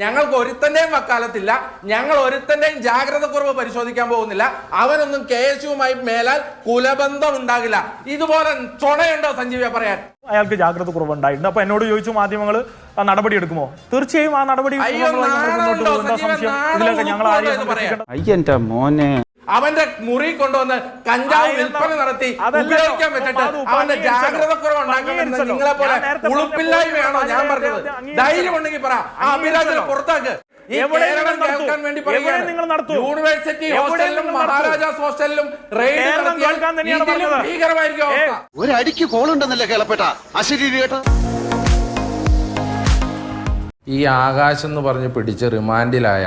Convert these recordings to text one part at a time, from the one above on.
ഞങ്ങൾക്ക് ഒരുത്തന്റെയും വക്കാലത്തില്ല. ഞങ്ങൾ ഒരുത്തന്റെയും ജാഗ്രത കുറവ് പരിശോധിക്കാൻ പോകുന്നില്ല. അവനൊന്നും കെ എസ് യുമായി മേലാൽ കുലബന്ധം ഉണ്ടാകില്ല. ഇതുപോലെ ചൊണയുണ്ടോ സഞ്ജീവ പറയാൻ? അയാൾക്ക് ജാഗ്രത കുറവുണ്ടായിട്ടുണ്ട് അപ്പൊ എന്നോട് ചോദിച്ചു മാധ്യമങ്ങൾ നടപടി എടുക്കുമോ? തീർച്ചയായും ആ നടപടി ഞങ്ങൾ മോനെ. അവന്റെ മുറി കൊണ്ടുവന്ന് കഞ്ചാവ് വിൽപ്പന നടത്തി ഉപയോഗിക്കാൻ പറ്റിട്ട് അവന്റെ ജാഗ്രത കുറവ്. നിങ്ങളെ പോലെ ഉളുപ്പില്ലായ്മയാണോ ഞാൻ പറഞ്ഞത്? ധൈര്യം ഉണ്ടെങ്കിൽ പറ. ആ അഭിരാജിനെ. പുറത്താക്ക്? യൂണിവേഴ്സിറ്റി ഹോസ്റ്റലിലും മഹാരാജാസ് ഹോസ്റ്റലിലും റെയ്ഡ് നടത്തിയാൽ. ഭീകരമായിരിക്കും ഒരടിക്ക് കോളുണ്ടെന്നല്ലേ കേളപ്പെട്ട? അശരീരി കേട്ടോ ഈ ആകാശം എന്ന് പറഞ്ഞ് പിടിച്ച് റിമാൻഡിലായ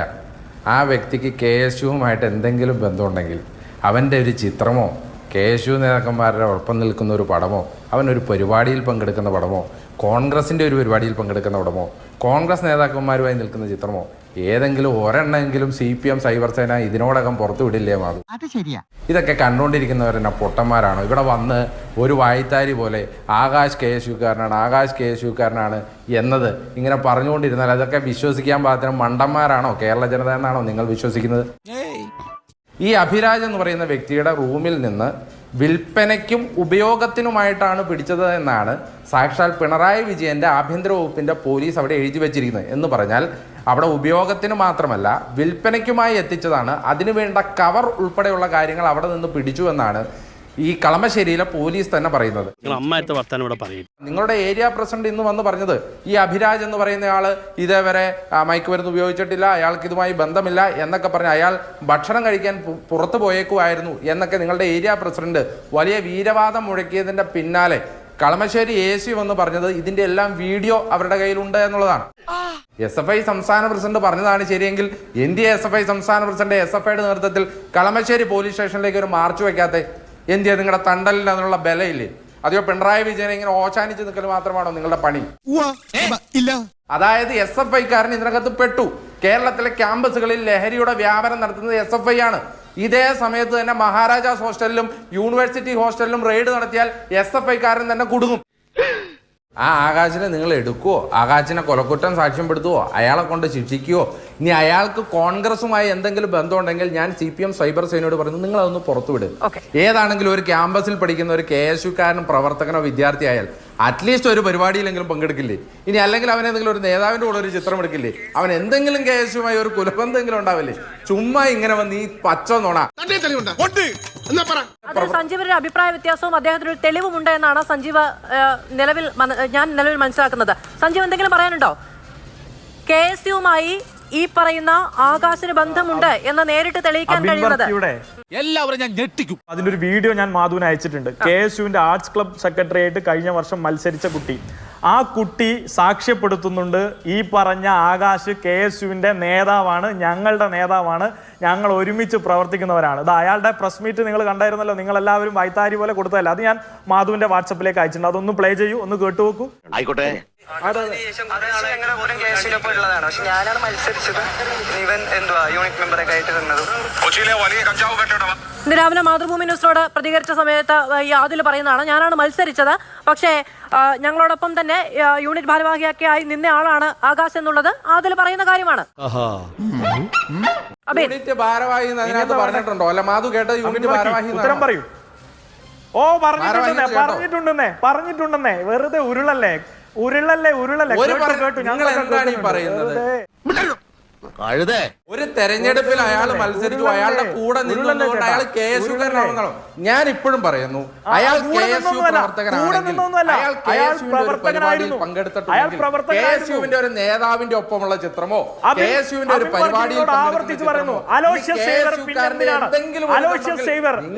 ആ വ്യക്തിക്ക് കെ എസ് യുവുമായിട്ട് എന്തെങ്കിലും ബന്ധമുണ്ടെങ്കിൽ അവന്റെ ഒരു ചിത്രമോ കെ എസ് യു നേതാക്കന്മാരുടെ ഒപ്പം നിൽക്കുന്ന ഒരു പടമോ അവനൊരു പരിപാടിയിൽ പങ്കെടുക്കുന്ന പടമോ കോൺഗ്രസിന്റെ ഒരു പരിപാടിയിൽ പങ്കെടുക്കുന്ന പടമോ കോൺഗ്രസ് നേതാക്കന്മാരുമായി നിൽക്കുന്ന ചിത്രമോ ഏതെങ്കിലും ഒരെണ്ണമെങ്കിലും സി പി എം സൈബർ സേന ഇതിനോടകം പുറത്തു വിടില്ലേ മാധു? അത് ശരിയാ. ഇതൊക്കെ കണ്ടുകൊണ്ടിരിക്കുന്നവരെന്നെ പൊട്ടന്മാരാണോ. ഇവിടെ വന്ന് ഒരു വായത്താരി പോലെ ആകാശ് കെ എസ് യുക്കാരനാണ് ആകാശ് കെ എസ് യുക്കാരനാണ് എന്നത് ഇങ്ങനെ പറഞ്ഞുകൊണ്ടിരുന്നാൽ അതൊക്കെ വിശ്വസിക്കാൻ പാകത്തിന് മണ്ടന്മാരാണോ? കേരള ജനത എന്നാണോ നിങ്ങൾ വിശ്വസിക്കുന്നത്? ഈ അഭിരാജ് എന്ന് പറയുന്ന വ്യക്തിയുടെ റൂമിൽ നിന്ന് വിൽപ്പനയ്ക്കും ഉപയോഗത്തിനുമായിട്ടാണ് പിടിച്ചത് എന്നാണ് സാക്ഷാൽ പിണറായി വിജയന്റെ ആഭ്യന്തര വകുപ്പിന്റെ പോലീസ് അവിടെ എഴുതി വെച്ചിരിക്കുന്നത്. എന്ന് പറഞ്ഞാൽ അവിടെ ഉപയോഗത്തിന് മാത്രമല്ല വിൽപ്പനയ്ക്കുമായി എത്തിച്ചതാണ്. അതിന് വേണ്ട കവർ ഉൾപ്പെടെയുള്ള കാര്യങ്ങൾ അവിടെ നിന്ന് പിടിച്ചു എന്നാണ് ഈ കളമശ്ശേരിയിലെ പോലീസ് തന്നെ പറയുന്നത്. നിങ്ങളുടെ ഏരിയ പ്രസിഡന്റ് ഇന്ന് വന്ന് പറഞ്ഞത് ഈ അഭിരാജ് എന്ന് പറയുന്ന ആൾ ഇതേവരെ മയക്കുമരുന്ന് ഉപയോഗിച്ചിട്ടില്ല അയാൾക്ക് ഇതുമായി ബന്ധമില്ല എന്നൊക്കെ പറഞ്ഞ് അയാൾ ഭക്ഷണം കഴിക്കാൻ പുറത്തു പോയേക്കുമായിരുന്നു എന്നൊക്കെ നിങ്ങളുടെ ഏരിയ പ്രസിഡന്റ് വലിയ വീരവാദം മുഴക്കിയതിന്റെ പിന്നാലെ കളമശ്ശേരി എ സി വന്ന് പറഞ്ഞത് ഇതിന്റെ എല്ലാം വീഡിയോ അവരുടെ കയ്യിലുണ്ട് എന്നുള്ളതാണ്. എസ് എഫ് ഐ സംസ്ഥാന പ്രസിഡന്റ് പറഞ്ഞതാണ് ശരിയെങ്കിൽ N D S F I സംസ്ഥാന പ്രസിഡന്റ് എസ് എഫ് ഐയുടെ നേതൃത്വത്തിൽ കളമശ്ശേരി പോലീസ് സ്റ്റേഷനിലേക്ക് ഒരു മാർച്ച് വയ്ക്കാത്ത എന്തിയാ നിങ്ങളുടെ തണ്ടലിന് അതിനുള്ള ബലയില്ലേ? അതെയോ പിണറായി വിജയനെ ഇങ്ങനെ ഓശാനിച്ച് നിൽക്കൽ മാത്രമാണോ നിങ്ങളുടെ പണി? ഇല്ല. അതായത് എസ് എഫ് ഐക്കാരൻ ഇതിനകത്ത് പെട്ടു. കേരളത്തിലെ ക്യാമ്പസുകളിൽ ലഹരിയുടെ വ്യാപനം നടത്തുന്നത് എസ് എഫ് ഐ ആണ്. ഇതേ സമയത്ത് തന്നെ മഹാരാജാസ് ഹോസ്റ്റലിലും യൂണിവേഴ്സിറ്റി ഹോസ്റ്റലിലും റെയ്ഡ് നടത്തിയാൽ എസ് എഫ് ഐക്കാരൻ തന്നെ കുടുങ്ങും. ആ ആകാശിനെ നിങ്ങൾ എടുക്കുവോ? ആകാശിനെ കൊലക്കുറ്റം സാക്ഷ്യപ്പെടുത്തുവോ? അയാളെ കൊണ്ട് ശിക്ഷിക്കുവോ? ഇനി അയാൾക്ക് കോൺഗ്രസുമായി എന്തെങ്കിലും ബന്ധമുണ്ടെങ്കിൽ ഞാൻ സി പി എം സൈബർ സേനയോട് പറയുന്നു നിങ്ങൾ അതൊന്ന് പുറത്തുവിടും ഏതാണെങ്കിലും ഒരു ക്യാമ്പസിൽ പഠിക്കുന്ന ഒരു കെ എസ് യുക്കാരനും പ്രവർത്തകനോ വിദ്യാർത്ഥിയായാൽ അറ്റ്ലീസ്റ്റ് ഒരു പരിപാടിയിലെങ്കിലും പങ്കെടുക്കില്ലേ? ഇനി അല്ലെങ്കിൽ അവൻ എന്തെങ്കിലും ഒരു നേതാവിന്റെ കൂടെ ഒരു ചിത്രം എടുക്കില്ലേ? അവൻ എന്തെങ്കിലും കേസുമായി ഒരു കുലബന്ധമെങ്കിലും ഉണ്ടാവില്ലേ? ചുമ്മാ ഇങ്ങനെ വന്ന് ഈ പച്ച നുണ. അതിൽ സഞ്ജീവിന്റെ അഭിപ്രായ വ്യത്യാസവും അദ്ദേഹത്തിന് ഒരു തെളിവുമുണ്ട് എന്നാണ് സഞ്ജീവ് നിലവിൽ ഞാൻ നിലവിൽ മനസ്സിലാക്കുന്നത്. സഞ്ജീവ് എന്തെങ്കിലും പറയാനുണ്ടോ? കെ എസ് യുമായി ഈ പറയുന്ന ആകാശന് ബന്ധമുണ്ട് എന്ന് നേരിട്ട് തെളിയിക്കാൻ കഴിയുന്നത്. എല്ലാവരും ഞാൻ ഞെട്ടിക്കും. അതിന്റെ ഒരു വീഡിയോ ഞാൻ മാധുവിന് അയച്ചിട്ടുണ്ട്. കെ എസ് യുവിന്റെ ആർട്സ് ക്ലബ് സെക്രട്ടറി ആയിട്ട് കഴിഞ്ഞ വർഷം മത്സരിച്ച കുട്ടി. ആ കുട്ടി സാക്ഷ്യപ്പെടുത്തുന്നുണ്ട്. ഈ പറഞ്ഞ ആകാശ് കെ എസ് യുവിന്റെ നേതാവാണ് ഞങ്ങളുടെ നേതാവാണ് ഞങ്ങൾ ഒരുമിച്ച് പ്രവർത്തിക്കുന്നവരാണ്. ഇത് അയാളുടെ പ്രസ് മീറ്റ് നിങ്ങൾ കണ്ടായിരുന്നല്ലോ നിങ്ങൾ എല്ലാവരും വൈത്താരി പോലെ കൊടുത്തതല്ല? അത് ഞാൻ മാധുവിന്റെ വാട്സപ്പിലേക്ക് അയച്ചിട്ടുണ്ട്. അതൊന്ന് പ്ലേ ചെയ്യൂ ഒന്ന് ഉള്ളതാണ് പക്ഷെ ഞാനാണ് മത്സരിച്ചത് ഇവൻ എന്തുവാ യൂണിറ്റ് മെമ്പറൊക്കെ ആയിട്ട് നിന്നതും ഇന്ന് രാവിലെ മാതൃഭൂമി ന്യൂസിനോട് പ്രതികരിച്ച സമയത്ത് ഈ ആദിൽ പറയുന്നതാണ് ഞാനാണ് മത്സരിച്ചത്. പക്ഷേ ഞങ്ങളോടൊപ്പം തന്നെ യൂണിറ്റ് ഭാരവാഹിയൊക്കെ ആയി നിന്ന ആളാണ് ആകാശ് എന്നുള്ളത്. ആദിൽ പറയുന്ന കാര്യമാണ്. അബേ. യൂണിറ്റ് ഭാരവാഹി എന്ന് അതിനകത്ത് പറഞ്ഞിട്ടുണ്ടോ? അല്ല മാധു കേട്ട യൂണിറ്റ് ഭാരവാഹി ഉത്തരം? പറയൂ. ഓ പറഞ്ഞിട്ടുണ്ടെന്നേ പറഞ്ഞിട്ടുണ്ടെന്നേ പറഞ്ഞിട്ടുണ്ടെന്നേ. വെറുതെ ഉരുളല്ലേ? ഉരുളല്ലേ ഉരുളല്ലേ കേട്ടു, ഞങ്ങൾ എന്താണ് ഈ പറയുന്നത്? കഴുതേ. ഒരു തെരഞ്ഞെടുപ്പിൽ അയാൾ മത്സരിച്ചു അയാളുടെ കൂടെ നിന്നുകൊണ്ട് അയാൾ കെ. എസ്. യുക്കാരനാണെന്നോ ഞാൻ ഇപ്പോഴും പറയുന്നു അയാൾ കെ. എസ്. യു പ്രവർത്തകനാണെങ്കിൽ അയാൾ കെ. എസ്. യുവിന്റെ ഒരു പരിപാടിയിൽ പ്രവർത്തകനായിരുന്നു. അയാൾ പങ്കെടുത്തിട്ടുണ്ടെങ്കിൽ കെ. എസ്. യുവിന്റെ ഒരു നേതാവിന്റെ ഒപ്പമുള്ള ചിത്രമോ? കെ. എസ്. യുവിന്റെ ഒരു പരിപാടിയിൽ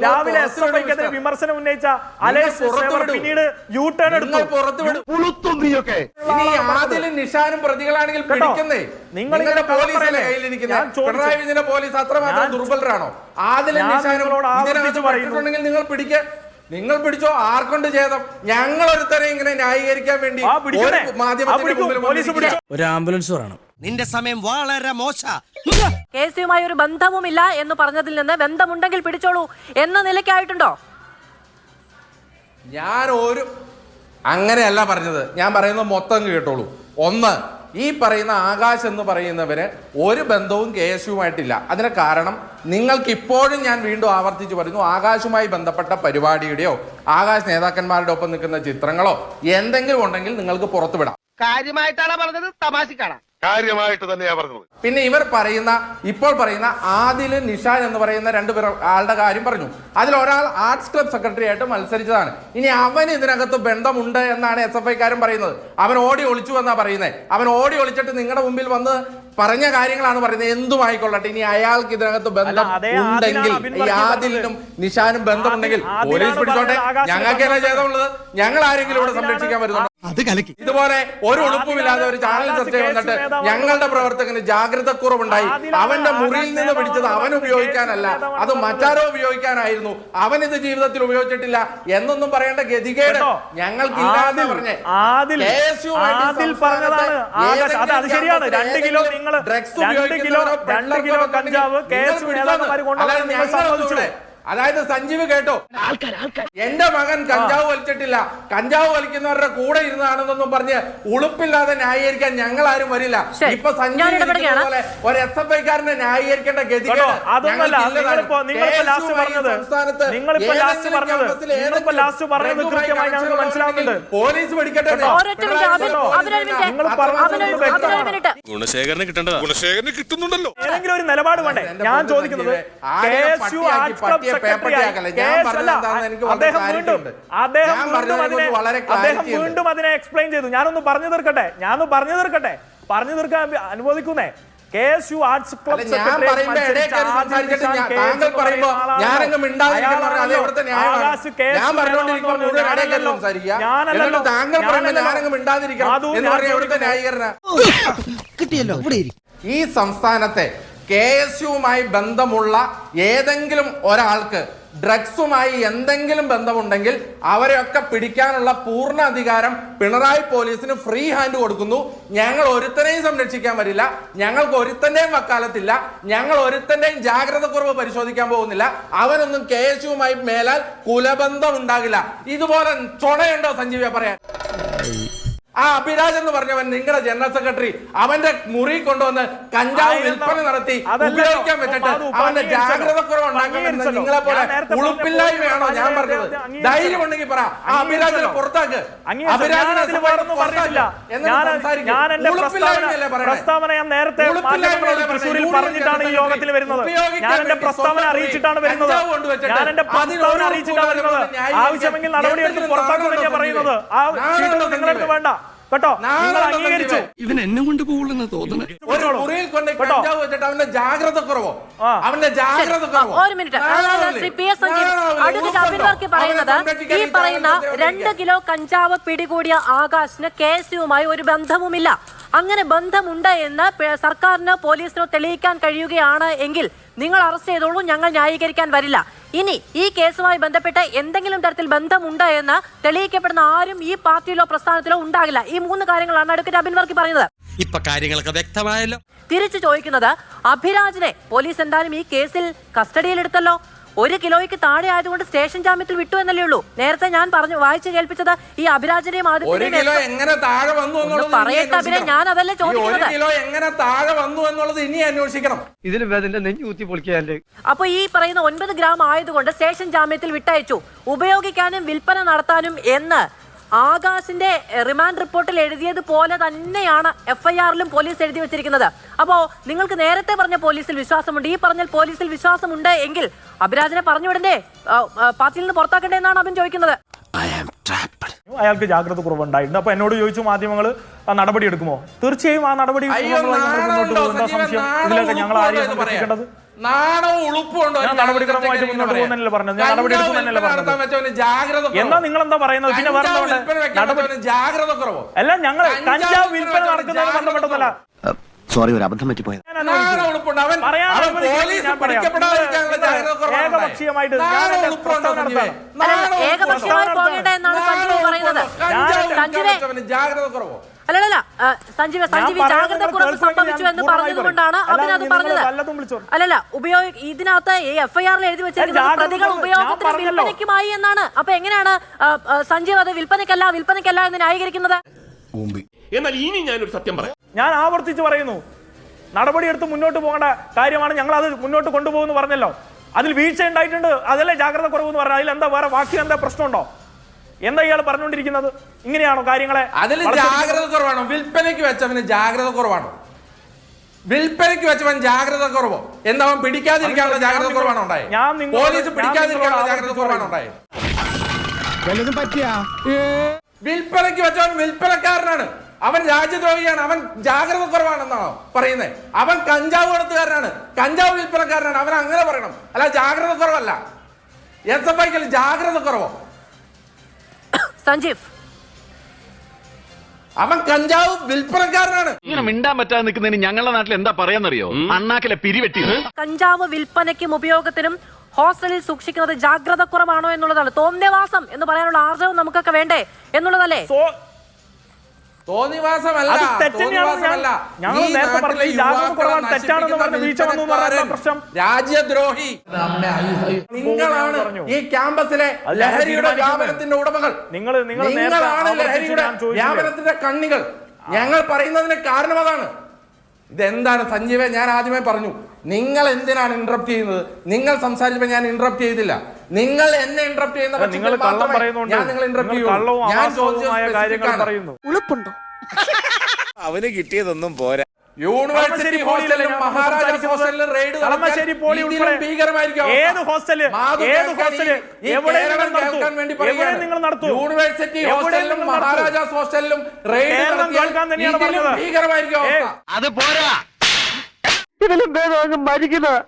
രാവിലെ എസ് എഫ് ഐക്കെതിരെ വിമർശനം ഉന്നയിച്ച സേവർ പിന്നീട് യു ടേൺ എടുത്തു. നിങ്ങൾ പുറത്തു വിടും പുളുത്തും നീയൊക്കെ. ഇനി ആദിലും നിഷാനും പ്രതികളാണെങ്കിൽ? പിടിക്കുന്നേ. നിങ്ങൾ നിങ്ങളുടെ പിണറായി പോലീസ് അത്രമാത്രം ദുർബലരാണോ. നിങ്ങൾ പിടിക്ക നിങ്ങൾ പിടിച്ചോ? ആർക്കൊണ്ട് ചെയ്തോ ഞങ്ങൾ ഒരുത്തരെ ഇങ്ങനെ ന്യായീകരിക്കാൻ വേണ്ടി ഒരു മാധ്യമത്തിന്റെ പിടിക്കും. പോലീസ് വന്നിരിക്കുക. ഒരു ആംബുലൻസ് പറയണം നിന്റെ സമയം വളരെ മോശ. കെ ഒരു ബന്ധവുമില്ല എന്ന് പറഞ്ഞതിൽ നിന്ന് ബന്ധമുണ്ടെങ്കിൽ പിടിച്ചോളൂ എന്ന നിലയ്ക്കായിട്ടുണ്ടോ? ഞാൻ ഒരു അങ്ങനെയല്ല പറഞ്ഞത്. ഞാൻ പറയുന്നത് മൊത്തം കേട്ടോളൂ. ഒന്ന് ഈ പറയുന്ന ആകാശ് എന്ന് പറയുന്നവര് ഒരു ബന്ധവും കെ എസ് യുമായിട്ടില്ല അതിന് കാരണം നിങ്ങൾക്ക് ഇപ്പോഴും ഞാൻ വീണ്ടും ആവർത്തിച്ചു പറയുന്നു ആകാശുമായി ബന്ധപ്പെട്ട പരിപാടിയുടെയോ ആകാശ് നേതാക്കന്മാരുടെ ഒപ്പം നിൽക്കുന്ന ചിത്രങ്ങളോ എന്തെങ്കിലും ഉണ്ടെങ്കിൽ നിങ്ങൾക്ക് പുറത്തുവിടാം. കാര്യമായിട്ടാണ് പറഞ്ഞത്? തമാശക്കാണ്? കാര്യമായിട്ട് തന്നെയാ പറഞ്ഞത്. പിന്നെ ഇവർ പറയുന്ന ഇപ്പോൾ പറയുന്ന ആദിൽ നിഷാൻ എന്ന് പറയുന്ന രണ്ട് പേർ ആളുടെ കാര്യം പറഞ്ഞു. അതിൽ ഒരാൾ ആർട്സ് ക്ലബ് സെക്രട്ടറി ആയിട്ട് മത്സരിച്ചതാണ്. ഇനി അവൻ ഇതിനകത്ത് ബന്ധമുണ്ട് എന്നാണ് എസ് എഫ് ഐക്കാരൻ പറയുന്നത്. അവൻ ഓടി ഒളിച്ചു എന്നാ പറയുന്നത് അവൻ ഓടി ഒളിച്ചിട്ട് നിങ്ങളുടെ മുമ്പിൽ വന്ന് പറഞ്ഞ കാര്യങ്ങളാണ് പറയുന്നത്. എന്തും ആയിക്കൊള്ളട്ടെ. ഇനി അയാൾക്ക് ഇതിനകത്ത് ബന്ധം ഉണ്ടെങ്കിൽ ഈ ആദിലിനും നിഷാനും ബന്ധമുണ്ടെങ്കിൽ പോലീസ് പിടിച്ചോട്ടെ. ഞങ്ങൾക്ക് എന്നാ. ചെയ്തുള്ളത് ഞങ്ങൾ ആരെങ്കിലും ഇവിടെ സംരക്ഷിക്കാൻ വരുന്നുണ്ട്? അത് കലക്കി. ഇതുപോലെ ഒരു ഉടുപ്പുമില്ലാതെ ഒരു ചാനൽ ചർച്ച വന്നിട്ട് ഞങ്ങളുടെ പ്രവർത്തകന് ജാഗ്രത കുറവുണ്ടായി അവന്റെ മുറിയിൽ നിന്ന് പിടിച്ചത് അവൻ ഉപയോഗിക്കാനല്ല. അത് മറ്റാരോ ഉപയോഗിക്കാനായിരുന്നു. അവൻ ഇത് ജീവിതത്തിൽ ഉപയോഗിച്ചിട്ടില്ല. എന്നൊന്നും പറയേണ്ട ഗതികേട് ഞങ്ങൾക്ക് ഇല്ലാതെ പറഞ്ഞേ. അത് ശരിയാണ്. രണ്ട് കിലോ നിങ്ങൾ കിലോ ഉപയോഗിക്കുന്നവരോ കഞ്ചാവ് അല്ലാതെ കൊണ്ടുവന്ന് അതായത് സഞ്ജീവ് കേട്ടോ. എന്റെ മകൻ കഞ്ചാവ് വലിച്ചിട്ടില്ല. കഞ്ചാവ് വലിക്കുന്നവരുടെ കൂടെ ഇരുന്നാണെന്നൊന്നും പറഞ്ഞ് ഉളുപ്പില്ലാതെ ന്യായീകരിക്കാൻ ഞങ്ങൾ ആരും വരില്ല. ഇപ്പൊ സഞ്ജീവ് പോലെ ഒരു എസ് എഫ് ഐക്കാരനെ ന്യായീകരിക്കേണ്ട ഗതി പോലീസ് പിടിക്കട്ടെ ഗുണശേഖരന് കിട്ടേണ്ടത്? ഗുണശേഖരന് കിട്ടുന്നുണ്ടല്ലോ. ഏതെങ്കിലും ഒരു നിലപാട് വേണ്ടേ? ഞാൻ ചോദിക്കുന്നത് അദ്ദേഹം വീണ്ടും. അദ്ദേഹം വീണ്ടും അതിനെ അദ്ദേഹം. വീണ്ടും എക്സ്പ്ലെയിൻ ചെയ്തു. ഞാനൊന്ന് പറഞ്ഞു തീർക്കട്ടെ? ഞാനൊന്ന് പറഞ്ഞു തീർക്കട്ടെ? പറഞ്ഞു തീർക്കാൻ അനുവദിക്കുന്നേ? K S U arts club കിട്ടിയല്ലോ ഇവിടെ ഈ സംസ്ഥാനത്തെ കെ എസ് യുമായി ബന്ധമുള്ള ഏതെങ്കിലും ഒരാൾക്ക് ഡ്രഗ്സുമായി എന്തെങ്കിലും ബന്ധമുണ്ടെങ്കിൽ അവരെയൊക്കെ പിടിക്കാനുള്ള പൂർണ അധികാരം പിണറായി പോലീസിന് ഫ്രീ ഹാൻഡ് കൊടുക്കുന്നു. ഞങ്ങൾ ഒരുത്തനെയും സംരക്ഷിക്കാൻ വരില്ല. ഞങ്ങൾക്ക് ഒരുത്തന്റെയും വക്കാലത്തില്ല. ഞങ്ങൾ ഒരുത്തന്റെയും ജാഗ്രത കുറവ് പരിശോധിക്കാൻ പോകുന്നില്ല. അവനൊന്നും കെ എസ് യുമായി മേലാൽ കുലബന്ധം ഉണ്ടാകില്ല. ഇതുപോലെ ചൊണയുണ്ടോ സഞ്ജീവ പറയാൻ? ആ അഭിരാജ് എന്ന് പറഞ്ഞവൻ നിങ്ങളുടെ ജനറൽ സെക്രട്ടറി അവന്റെ മുറി കൊണ്ടുവന്ന് കഞ്ചാവ്. വിൽപ്പന നടത്തി ഉപയോഗിക്കാൻ വെച്ചിട്ട് അവന്റെ ജാഗ്രത കുറവ് ഉണ്ടാക്കാൻ നിങ്ങളെ പോലെ ഉളുപ്പില്ലായ്മയാണോ ഞാൻ പറഞ്ഞത്. ധൈര്യം ഉണ്ടെങ്കിൽ പറ. ആ അഭിരാജിനെ. പുറത്താക്ക്. അഭിരാജിനെ. എന്നിട്ട് ഞാൻ എന്റെ പ്രസ്താവന ഞാൻ നേരത്തെ? തൃശ്ശൂരിൽ പറഞ്ഞിട്ടാണ് ഈ യോഗത്തിൽ വരുന്നത്. ഞാൻ എന്റെ പ്രസ്താവന അറിയിച്ചിട്ടാണ് വരുന്നത്. ഞാൻ എന്റെ പ്രസ്താവന അറിയിച്ചിട്ടാണ് വരുന്നത്. ആവശ്യമെങ്കിൽ നടപടിയെടുത്ത് പുറത്താക്കുമെന്ന് പുറത്താക്കും ഞാൻ പറയുന്നത്. ആ നിങ്ങളുടെ വേണ്ട. കേട്ടോ? നിങ്ങൾ അംഗീകരിച്ചു. ഇവൻ എന്നെ കൊണ്ട് പോകുള്ളെന്ന് തോന്നണേ. ഒരു മുറിയിൽ കൊണ്ട് കേട്ടോ? കഞ്ചാവ് വെച്ചിട്ട് അവന്റെ ജാഗ്രത കുറവോ? ആ. അവന്റെ ജാഗ്രത കുറവോ? ഒരു മിനിറ്റ്. ശ്രീ പി എസ് പറയുന്നത് ഈ പറയുന്ന രണ്ട് കിലോ കഞ്ചാവ് പിടികൂടിയ ആകാശിന് കെ എസ് യുമായി ഒരു ബന്ധവുമില്ല. അങ്ങനെ ബന്ധമുണ്ട് എന്ന് സർക്കാരിനോ പോലീസിനോ തെളിയിക്കാൻ കഴിയുകയാണ് എങ്കിൽ നിങ്ങൾ അറസ്റ്റ് ചെയ്തോളൂ ഞങ്ങൾ ന്യായീകരിക്കാൻ വരില്ല. ഇനി ഈ കേസുമായി ബന്ധപ്പെട്ട് എന്തെങ്കിലും തരത്തിൽ ബന്ധമുണ്ട് എന്ന് തെളിയിക്കപ്പെടുന്ന ആരും ഈ പാർട്ടിയിലോ പ്രസ്ഥാനത്തിലോ ഉണ്ടാകില്ല. ഈ മൂന്ന് കാര്യങ്ങളാണ് അഡ്വക്കേറ്റ് അബിൻ വർക്കി പറയുന്നത്. ഇപ്പൊ കാര്യങ്ങളൊക്കെ വ്യക്തമായല്ലോ. തിരിച്ചു ചോദിക്കുന്നത് അഭിരാജിനെ പോലീസ് എന്തായാലും ഈ കേസിൽ കസ്റ്റഡിയിലെടുത്തല്ലോ? ഒരു കിലോയ്ക്ക് താഴെ ആയതുകൊണ്ട് സ്റ്റേഷൻ ജാമ്യത്തിൽ വിട്ടു എന്നല്ലേ ഉള്ളൂ. നേരത്തെ ഞാൻ പറഞ്ഞു വായിച്ചു കേൾപ്പിച്ചത് ഈ അഭിരാജനെയും പറയട്ടെ അഭിനയ, ഞാൻ അതല്ലേ ചോദിക്കുന്നത്. കിലോ എങ്ങനെ താഴെ വന്നു എന്നുള്ളത് ഇനി അന്വേഷിക്കണം. ഇതിൽ പൊളിക്കാല്ലേ അപ്പൊ ഈ പറയുന്ന ഒൻപത് ഗ്രാം ആയതുകൊണ്ട് സ്റ്റേഷൻ ജാമ്യത്തിൽ വിട്ടയച്ചു. ഉപയോഗിക്കാനും വിൽപ്പന നടത്താനും എന്ന് ആകാശിന്റെ റിമാൻഡ് റിപ്പോർട്ടിൽ എഴുതിയത് പോലെ തന്നെയാണ് എഫ്ഐആറിലും പോലീസ് എഴുതി വെച്ചിരിക്കുന്നത്. അപ്പോ നിങ്ങൾക്ക് നേരത്തെ പറഞ്ഞ പോലീസിൽ വിശ്വാസമുണ്ട്. ഈ പറഞ്ഞ പോലീസിൽ വിശ്വാസമുണ്ട് എങ്കിൽ അഭിരാജിനെ പറഞ്ഞുവിടണ്ടേ ആ, ആ, പാർട്ടിയിൽ നിന്ന് പുറത്താക്കണ്ടേ എന്നാണ് അവൻ ചോദിക്കുന്നത്. അയാൾക്ക് ജാഗ്രത കുറവുണ്ടായിരുന്നു. അപ്പൊ എന്നോട് ചോദിച്ചു മാധ്യമങ്ങൾ ആ നടപടി എടുക്കുമോ? തീർച്ചയായും ആ നടപടി ഞങ്ങൾ ഉളുപ്പും ആരെയും ഉണ്ടോ എന്ന് പറയാൻ? സംരക്ഷിക്കേണ്ടത് നാണവും ഉളുപ്പുണ്ടോ നടപടിക്രമമായിട്ട് മുന്നോട്ട് പോകുന്നതല്ലേ പറഞ്ഞത്? ഞാൻ നടപടി പറഞ്ഞത്? എന്നാ നിങ്ങൾ എന്താ പറയുന്നത്? പിന്നെ വേറെ നടപടി ജാഗ്രത കുറവോ. അല്ല ഞങ്ങൾ കഞ്ചാവ് വിൽപ്പന നടക്കുന്നതിന് ബന്ധപ്പെട്ടതല്ല സോറി ഒരു അബദ്ധം പറ്റിപ്പോയത്. ഏകപക്ഷീയമായിട്ട് ഏകപക്ഷീയമായി പോകേണ്ട എന്നാണ് സഞ്ജീവ് പറയുന്നത്. സഞ്ജീവേ ജാഗ്രത കുറവോ? അല്ലല്ല സഞ്ജീവ സഞ്ജീവ് ജാഗ്രത കുറവ് സംഭവിച്ചു എന്ന് പൂർണമായി പറഞ്ഞത് കൊണ്ടാണ് പറയും. അത് പറഞ്ഞത്? അല്ലല്ല ഉപയോഗ ഇതിനകത്ത് ഈ എഫ്ഐആറിൽ എഴുതി വെച്ചിരിക്കുന്നത് പ്രതികൾ ഉപയോഗത്തിന് വിൽപ്പനയ്ക്കുമായി എന്നാണ്. അപ്പൊ എങ്ങനെയാണ് സഞ്ജീവ് അത് വിൽപ്പനയ്ക്കല്ല വിൽപ്പനയ്ക്കല്ല എന്ന് ന്യായീകരിക്കുന്നത്? എന്നാൽ ഇനി ഞാനൊരു സത്യം പറയാം. ഞാൻ ആവർത്തിച്ച് പറയുന്നു. നടപടിയെടുത്ത് മുന്നോട്ട് പോകേണ്ട കാര്യമാണ് ഞങ്ങൾ അത് മുന്നോട്ട് കൊണ്ടുപോകുന്നു പറഞ്ഞല്ലോ. അതിൽ വീഴ്ച ഉണ്ടായിട്ടുണ്ട്. അതല്ലേ ജാഗ്രത കുറവെന്ന് പറഞ്ഞാൽ അതിൽ എന്താ വേറെ ബാക്കി എന്താ പ്രശ്നമുണ്ടോ? എന്താ ഇയാൾ പറഞ്ഞുകൊണ്ടിരിക്കുന്നത്? ഇങ്ങനെയാണോ കാര്യങ്ങളെ അതിൽ ജാഗ്രത കുറവാണോ? വിൽപ്പനയ്ക്ക് വെച്ചവന് ജാഗ്രത കുറവാണോ? വിൽപ്പനയ്ക്ക് വെച്ചവൻ ജാഗ്രത കുറവോ? എന്താ അവൻ പിടിക്കാതിരിക്കാനുള്ള ജാഗ്രത കുറവാണ് ഉണ്ടായത് ഞാൻ പോലീസ് പിടിക്കാതിരിക്കാനുള്ള ജാഗ്രത കുറവാണോ ഉണ്ടായത് വിൽപ്പനയ്ക്ക് വെച്ചവൻ വിൽപ്പനക്കാരനാണ്. അവൻ രാജ്യദ്രോഹിയാണ് അവൻ ജാഗ്രത കുറവാണെന്നാണോ പറയുന്നത് അവൻ കഞ്ചാവ് കടത്തുകാരനാണ്. കഞ്ചാവ് വിൽപ്പനക്കാരനാണ്. അവൻ അങ്ങനെ പറയണം. അല്ല ജാഗ്രത കുറവല്ല. എസ് എഫ് ഐക്കൽ ജാഗ്രത കുറവോ? സഞ്ജീവ്. അവൻ കഞ്ചാവ് വിൽപ്പനക്കാരനാണ്. ഇങ്ങനെ മിണ്ടാൻ പറ്റാതെ നിൽക്കുന്നതിന് ഞങ്ങളുടെ നാട്ടിൽ എന്താ പറയാന്നറിയോ? അണ്ണാക്കിലെ പിരിവെട്ടി. കഞ്ചാവ് വിൽപ്പനയ്ക്കും ഉപയോഗത്തിനും ഹോസ്റ്റലിൽ സൂക്ഷിക്കുന്നത് ജാഗ്രത കുറവാണോ എന്നുള്ളതാണ് തോന്നിയവാസം എന്ന് പറയാനുള്ള ആർജവം നമുക്കൊക്കെ വേണ്ടേ എന്നുള്ളതല്ലേ? തോന്നിവാസമല്ല തോന്നിവാസമല്ല. ഈ നാട്ടിലെ യുവാക്കളെ നശിപ്പിക്കുന്ന പ്രശ്നം. രാജ്യദ്രോഹി നിങ്ങളാണ് പറഞ്ഞു. ഈ ക്യാമ്പസിലെ ലഹരിയുടെ. വ്യാപനത്തിന്റെ ഉടമകൾ നിങ്ങൾ- നിങ്ങൾ നേരത്തെ നിങ്ങളാണ് ലഹരിയുടെ വ്യാപനത്തിന്റെ കണ്ണികൾ ഞങ്ങൾ പറയുന്നതിന് കാരണം അതാണ് ഇതെന്താണ് സഞ്ജീവ? ഞാൻ ആദ്യമേ പറഞ്ഞു നിങ്ങൾ എന്തിനാണ് ഇന്ററപ്റ്റ് ചെയ്യുന്നത്? നിങ്ങൾ സംസാരിച്ചപ്പോൾ ഞാൻ ഇന്ററപ്റ്റ് ചെയ്തില്ല. നിങ്ങൾ എന്നെ ഇന്ററപ്റ്റ് ചെയ്യുന്ന നിങ്ങൾ കള്ളം പറയുന്നുണ്ട് ഞാൻ നിങ്ങൾ ഇന്ററപ്റ്റ് നിങ്ങൾ ഞാൻ. ഉളുപ്പുണ്ടോ? അവന് കിട്ടിയതൊന്നും പോരാ. യൂണിവേഴ്സിറ്റി ഹോസ്റ്റലിലും മഹാരാജാസ് ഹോസ്റ്റലിലും റെയ്ഡ് കളമശ്ശേരി പോളി ഉൾപ്പെടെ ഭീകരമായിരിക്കും ഏത് ഹോസ്റ്റൽ? ഏത് ഹോസ്റ്റൽ? എവിടെ നിങ്ങൾ നടത്തൂ? വേണ്ടി എവിടെ നിങ്ങൾ നടത്തൂ? യൂണിവേഴ്സിറ്റി ഹോസ്റ്റലിലും മഹാരാജാസ് ഹോസ്റ്റലിലും റെയ്ഡ് കേൾക്കാൻ തന്നെയാണ് പറഞ്ഞത്. ഭീകരമായിരിക്കും അത് പോരാ ഇതിലും ഭേദം മരിക്കുന്നത്